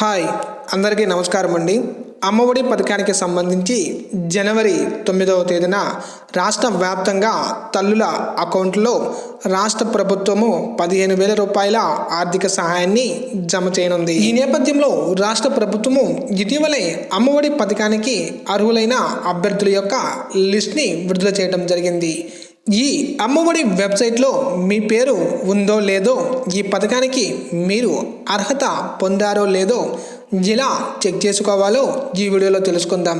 Hi అందరికీ నమస్కారం అండి. అమ్మఒడి పథకానికి సంబంధించి జనవరి తొమ్మిదవ తేదీన రాష్ట్ర వ్యాప్తంగా తల్లుల అకౌంట్లో రాష్ట్ర ప్రభుత్వము పదిహేను వేల రూపాయల ఆర్థిక సహాయాన్ని జమ చేయనుంది. ఈ నేపథ్యంలో రాష్ట్ర ప్రభుత్వము ఇటీవలే అమ్మఒడి పథకానికి అర్హులైన అభ్యర్థుల యొక్క లిస్ట్ని విడుదల చేయడం జరిగింది. ఈ అమ్మఒడి వెబ్సైట్లో మీ పేరు ఉందో లేదో ఈ పథకానికి మీరు అర్హత పొందారో లేదో ఎలా చెక్ చేసుకోవాలో ఈ వీడియోలో తెలుసుకుందాం.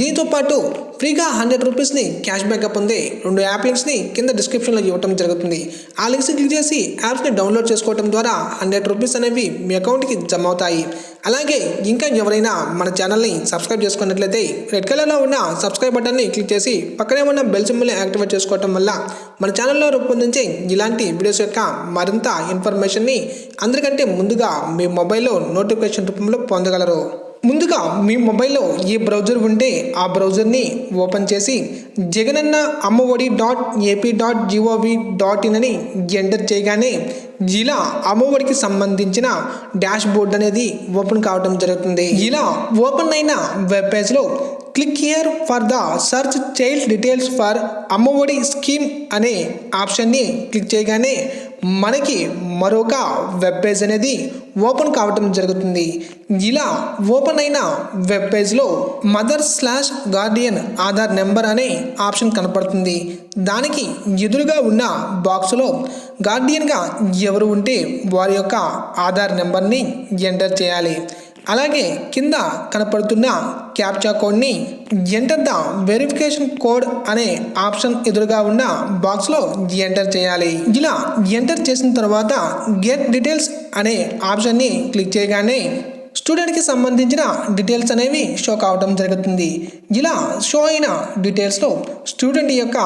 దీంతో పాటు ఫ్రీగా హండ్రెడ్ రూపీస్ని క్యాష్ బ్యాక్గా పొందే రెండు యాప్ లింక్స్ని కింద డిస్క్రిప్షన్లో ఇవ్వడం జరుగుతుంది. ఆ లింక్స్ క్లిక్ చేసి యాప్స్ని డౌన్లోడ్ చేసుకోవడం ద్వారా హండ్రెడ్ రూపీస్ అనేవి మీ అకౌంట్కి జమ అవుతాయి. అలాగే ఇంకా ఎవరైనా మన ఛానల్ని సబ్స్క్రైబ్ చేసుకున్నట్లయితే రెడ్ కలర్లో ఉన్న సబ్స్క్రైబ్ బటన్ని క్లిక్ చేసి పక్కనే ఉన్న బెల్ సింబల్ని యాక్టివేట్ చేసుకోవటం వల్ల మన ఛానల్లో రూపొందించే ఇలాంటి వీడియోస్ యొక్క మరింత ఇన్ఫర్మేషన్ని అందరికంటే ముందుగా మీ మొబైల్లో నోటిఫికేషన్ రూపంలో పొందగలరు. ముందుగా మీ మొబైల్లో ఏ బ్రౌజర్ ఉంటే ఆ బ్రౌజర్ని ఓపెన్ చేసి Jagananna Ammavodi dot AP dot gov dot in అని ఎంటర్ చేయగానే ఇలా అమ్మఒడికి సంబంధించిన డాష్ బోర్డ్ అనేది ఓపెన్ కావడం జరుగుతుంది. ఇలా ఓపెన్ అయిన వెబ్ పేజ్లో click here for the search child details for Ammavodi scheme అనే ఆప్షన్ని క్లిక్ చేయగానే మనకి మరొక వెబ్ పేజ్ అనేది ఓపెన్ కావటం జరుగుతుంది. ఇలా ఓపెన్ అయిన వెబ్ పేజ్లో mother slash guardian Aadhaar number అనే ఆప్షన్ కనపడుతుంది. దానికి ఎదురుగా ఉన్న బాక్స్లో గార్డియన్గా ఎవరు ఉంటే వారి యొక్క ఆధార్ నెంబర్ని ఎంటర్ చేయాలి. అలాగే కింద కనపడుతున్న క్యాప్చా కోడ్ని ఎంటర్ ద వెరిఫికేషన్ కోడ్ అనే ఆప్షన్ ఎదురుగా ఉన్న బాక్స్లో ఎంటర్ చేయాలి. ఇలా ఎంటర్ చేసిన తర్వాత గెట్ డీటెయిల్స్ అనే ఆప్షన్ని క్లిక్ చేయగానే స్టూడెంట్కి సంబంధించిన డీటెయిల్స్ అనేవి షో కావడం జరుగుతుంది. ఇలా షో అయిన డీటెయిల్స్లో స్టూడెంట్ యొక్క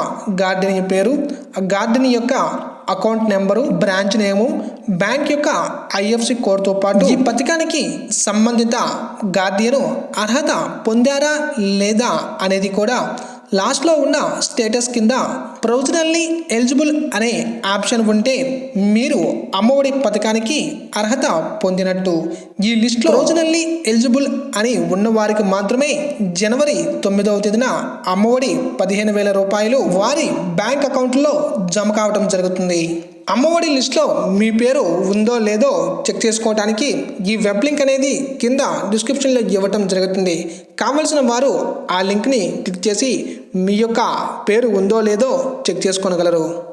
గార్డెన్ పేరు ఆ గార్డెన్ యొక్క account number branch name bank యొక్క ఐఎఫ్సి కోడ్తో పాటు ఈ పథకానికి సంబంధిత గార్డియను అర్హత పొందారా లేదా అనేది కూడా లాస్ట్లో ఉన్న స్టేటస్ కింద ప్రొవిజనల్లీ ఎలిజిబుల్ అనే ఆప్షన్ ఉంటే మీరు అమ్మఒడి పథకానికి అర్హత పొందినట్టు. ఈ లిస్ట్లో ప్రొవిజనల్లీ ఎలిజిబుల్ అని ఉన్నవారికి మాత్రమే జనవరి తొమ్మిదవ తేదీన అమ్మఒడి పదిహేను వేల రూపాయలు వారి బ్యాంక్ అకౌంట్లో జమ కావడం జరుగుతుంది. అమ్మఒడి లిస్ట్లో మీ పేరు ఉందో లేదో చెక్ చేసుకోవడానికి ఈ వెబ్ లింక్ అనేది కింద డిస్క్రిప్షన్లో ఇవ్వటం జరుగుతుంది. కావలసిన వారు ఆ లింక్ని క్లిక్ చేసి మీ యొక్క పేరు ఉందో లేదో చెక్ చేసుకోగలరు